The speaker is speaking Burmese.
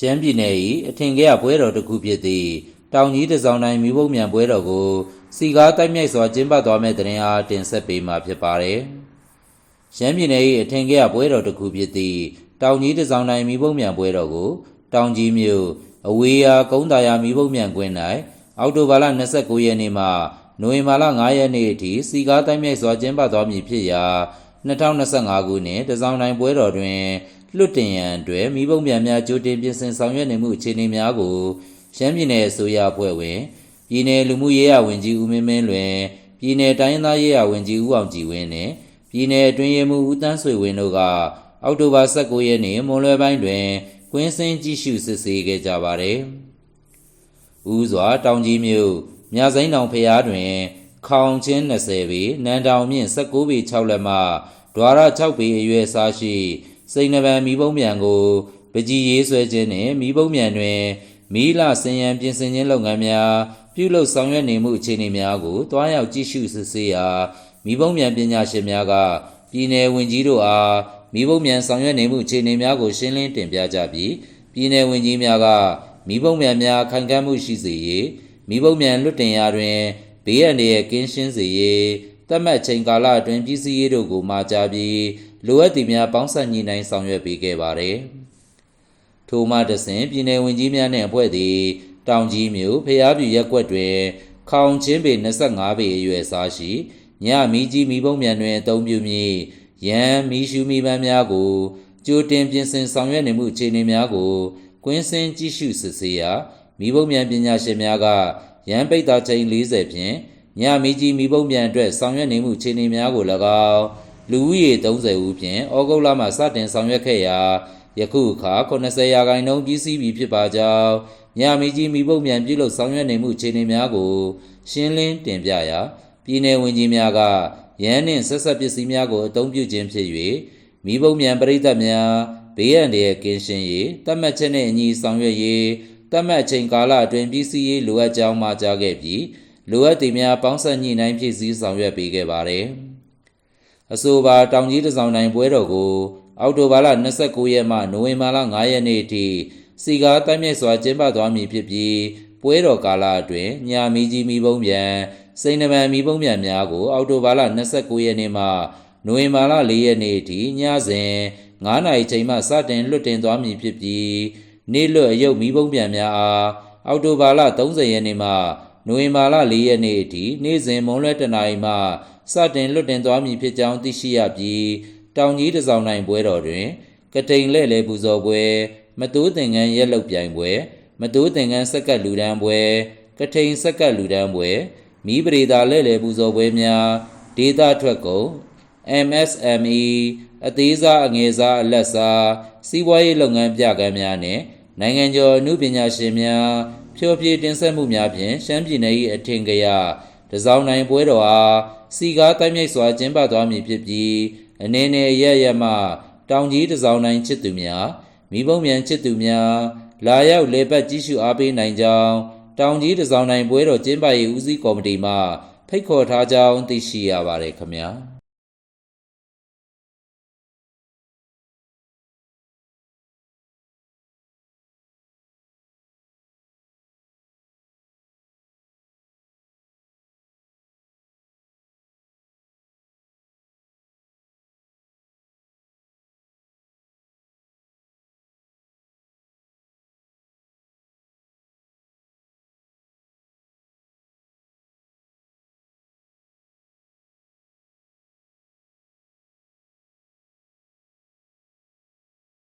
ရှမ်းပြည်နယ်၏အထင်ကရပွဲတော်တစ်ခုဖြစ်သည့်တောင်ကြီးတစောင်းတိုင်းမိဘုံမြန်ပွဲတော်ကိုစီကားတိုက်မြိုက်စွာကျင်းပသွားမယ့်တဲ့ရင်အားတင်ဆက်ပေးမှာဖြစ်ပါတယ်။ရှမ်းပြည်နယ်၏အထင်ကရပွဲတော်တစ်ခုဖြစ်သည့်တောင်ကြီးတစောင်းတိုင်းမိဘုံမြန်ပွဲတော်ကိုတောင်ကြီးမြို့အဝေးအားကုန်းတာယာမိဘုံမြန်ကွင်း၌အောက်တိုဘာလ29ရက်နေ့မှနိုဝင်ဘာလ9ရက်နေ့အထိစီကားတိုက်မြိုက်စွာကျင်းပသွားမည်ဖြစ်ရာ2025ခုနှစ်တစောင်းတိုင်းပွဲတော်တွင် လွတ်တင်ရန်အတွက်မိဘုံပြန်များကြိုတင်ပြင်ဆင်ဆောင်ရွက်နေမှုအခြေအနေများကိုရှမ်းပြည်နယ်အစိုးရအဖွဲ့ဝင်ပြည်နယ်လူမှုရေးရဝန်ကြီးဦးမင်းမင်းလွင်ပြည်နယ်တိုင်းရင်းသားရေးရဝန်ကြီးဦးအောင်ကြည်ဝင်းနဲ့ပြည်နယ်အတွင်းရေးမှူးဦးတန်းဆွေဝင်းတို့ကအောက်တိုဘာ19ရက်နေ့မွန်လွယ်ပိုင်းတွင်ကွင်းစင်းကြည့်ရှုစစ်ဆေးခဲ့ကြပါသည်။ဦးစွာတောင်ကြီးမြို့မြစိုင်းတောင်ဖျားတွင် ခေါင်ချင်း20ပေနန်းတောင်မြင့်19ပေ6လက်မှဒွါရ6ပေအရွယ်စားရှိ စိန်နဗံမီးပုံးမြန်ကိုပကြီးရေးဆွဲခြင်းနှင့်မီးပုံးမြန်တွင်မီးလာစင်ရန်ပြင်ဆင်ခြင်းလုပ်ငန်းများပြုလုပ်ဆောင်ရွက်နေမှုအခြေအနေများကိုတွားရောက်ကြည့်ရှုစစ်ဆေးရာမီးပုံးမြန်ပညာရှင်များကပြည်내ဝင်ကြီးတို့အားမီးပုံးမြန်ဆောင်ရွက်နေမှုအခြေအနေများကိုရှင်းလင်းတင်ပြကြပြီးပြည်내ဝင်ကြီးများကမီးပုံးမြန်များခိုင်ခံ့မှုရှိစေရေးမီးပုံးမြန်လွတ်တင်ရာတွင်ဘေးရန်ရဲ့ကင်းရှင်းစေရေးတတ်မှတ်ချိန်ကာလအတွင်းပြည်စည်းရေးတို့ကိုမှာကြားပြီး လိုအပ်သည့်များပေါင်းစပ်ညီနိုင်ဆောင်ရွက်ပေးခဲ့ပါသည်။ထိုမှတစဉ်ပြည်내ဝင်ကြီးများနှင့်အဖွဲ့သည်တောင်ကြီးမြို့ဖျားပြူရက်ကွက်တွင် ခေါင်ချင်းပေ25ပေအရွယ်စားရှိညမီးကြီးမီးပုံးမြန်တွင်အသုံးပြုမည်ရန်မီးရှူမီးပန်းများကိုကြိုတင်ပြင်ဆင်ဆောင်ရွက်နေမှုအခြေအနေများကိုကွင်းစင်းကြည့်ရှုစစ်ဆေးရာမီးပုံးမြန်ပညာရှင်များကရန်ပိတ်တာချိန်40ဖြင့်ညမီးကြီးမီးပုံးမြန်အတွက်ဆောင်ရွက်နေမှုအခြေအနေများကို၎င်း လူဦးရေ30ဦးဖြင့်ဩဂုတ်လမှစတင်ဆောင်ရွက်ခဲ့ရာယခုအခါ80ရာခိုင်နှုန်းပြီးစီးပြီဖြစ်ပါကြောင်းညမီကြီးမိဘုတ်မြန်ပြုလုပ်ဆောင်ရွက်နေမှုအခြေအနေများကို ရှင်းလင်းတင်ပြရာပြည်내ဝင်ကြီးများကရန်နှင့်ဆက်ဆက်ပစ္စည်းများကိုအသုံးပြုခြင်းဖြစ်၍မိဘုတ်မြန်ပရိသတ်များဘေးရန်တွေကင်းရှင်းရေးတတ်မှတ်ချက်နှင့်အညီဆောင်ရွက်ရေးတတ်မှတ်ချိန်ကာလအတွင်းပြည်စည်းရေးလိုအပ်ကြောင်းမှာကြားခဲ့ပြီးလိုအပ်သည်များပေါင်းစပ်ညှိနှိုင်းဖြည့်ဆည်းဆောင်ရွက်ပေးခဲ့ပါသည်။ အဆိုပါတောင်ကြီးတစောင်းတိုင်းပွဲတော်ကို အောက်တိုဘာလ29ရက်မှနိုဝင်ဘာလ9ရက်နေ့အထိစီကားတိုက်မြိုက်စွာကျင်းပသွားမည်ဖြစ်ပြီးပွဲတော်ကာလအတွင်းညာမီကြီးမီပုံးပြန်စိန်နဗံမီပုံးပြန်များကို အောက်တိုဘာလ29ရက်နေ့မှနိုဝင်ဘာလ4ရက်နေ့အထိညစဉ်9နာရီချိန်မှစတင်လွတ်တင်သွားမည်ဖြစ်ပြီးနေ့လွတ်အယုတ်မီပုံးပြန်များအားအောက်တိုဘာလ30ရက်နေ့မှနိုဝင်ဘာလ4ရက်နေ့အထိနေ့စဉ်မွန်းလွဲတနာရီမှ စတင်လွတ်တင်သွားမည်ဖြစ်ကြောင်းသိရှိရပြီးတောင်ကြီးတစောင်းနိုင်ပွဲတော်တွင် ကတိန်လဲ့လဲပူဇော်ပွဲမတိုးသင်္ကန်းရက်လုတ်ပြိုင်ပွဲမတိုးသင်္ကန်းစက်ကတ်လူဒန်းပွဲကထိန်စက်ကတ်လူဒန်းပွဲမိပရိသာလဲ့လဲပူဇော်ပွဲများဒေတာထွက်ကုန် MSME အသေးစားအငယ်စားအလက်စားစီးပွားရေးလုပ်ငန်းပြကမ်းများနဲ့နိုင်ငံကျော်အမှုပညာရှင်များဖြိုးပြေးတင်ဆက်မှုများဖြင့်ရှမ်းပြည်နယ်၏အထင်ကရတစောင်းနိုင်ပွဲတော်အား စီကားတိုက်မြိုက်စွာကျင်းပသွားမည်ဖြစ်ပြီးအနေနဲ့ရရမှတောင်ကြီးတစောင်းနိုင်ချစ်သူများမိဘုံမြန်ချစ်သူများလာရောက်လေပတ်ကြည့်ရှုအားပေးနိုင်ကြောင်းတောင်ကြီးတစောင်းနိုင်ပွဲတော်ကျင်းပရေးဦးစီးကော်မတီမှဖိတ်ခေါ်ထားကြောင်းသိရှိရပါတယ်ခင်ဗျာ။